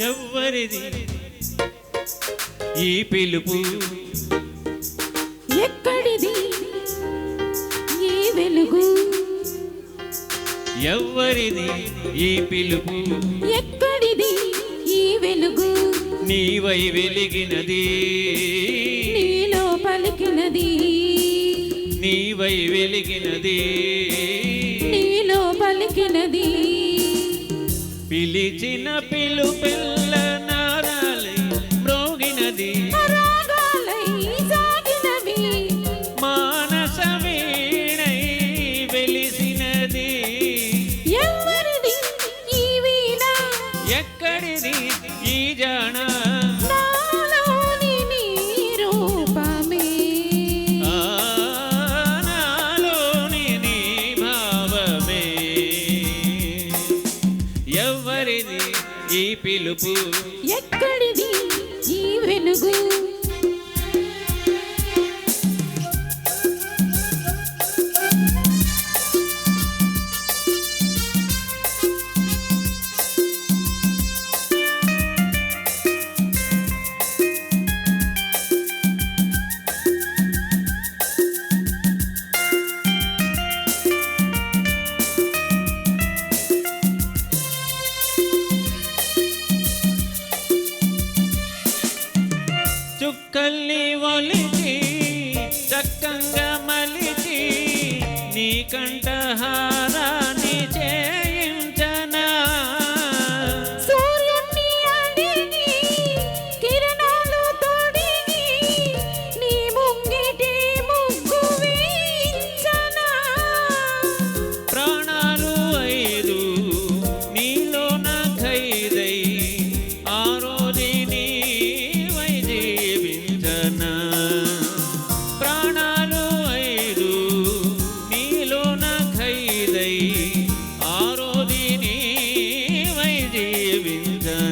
ఎవ్వరిది? ఈ పిలుపు ఎక్కడిది? ఈ వెలుగు ఎవ్వరిది? ఈ పిలుపు ఎక్కడిది? ఈ వెలుగు నీవై వెలిగినది. నీలో పలికినది. నీవై వెలిగినది. పిలిచిన పిలు పిల్ల నారాలి మ్రోగినది ఎవరిది ఈ పిలుపు? ఎక్కడిది ఈ వెలుగు? చుక్కల్ని ఒలిచి చక్కంగా మలిచి నీ కంట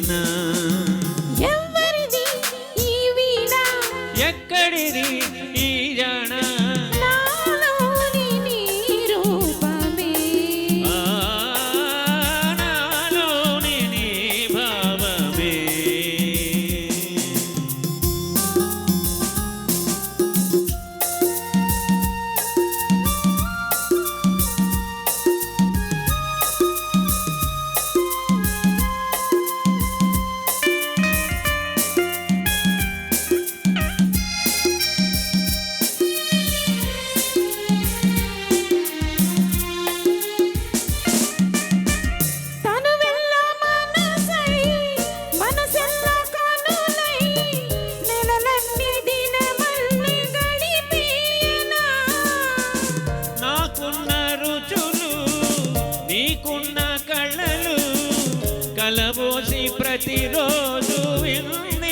ना ప్రతిరోజు విన్న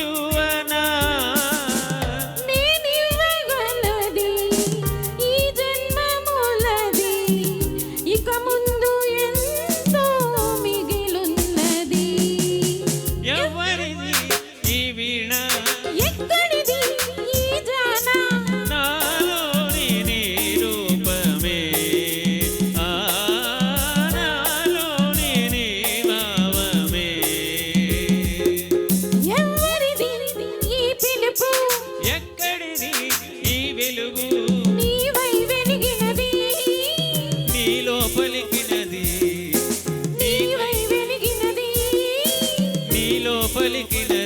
felicidad.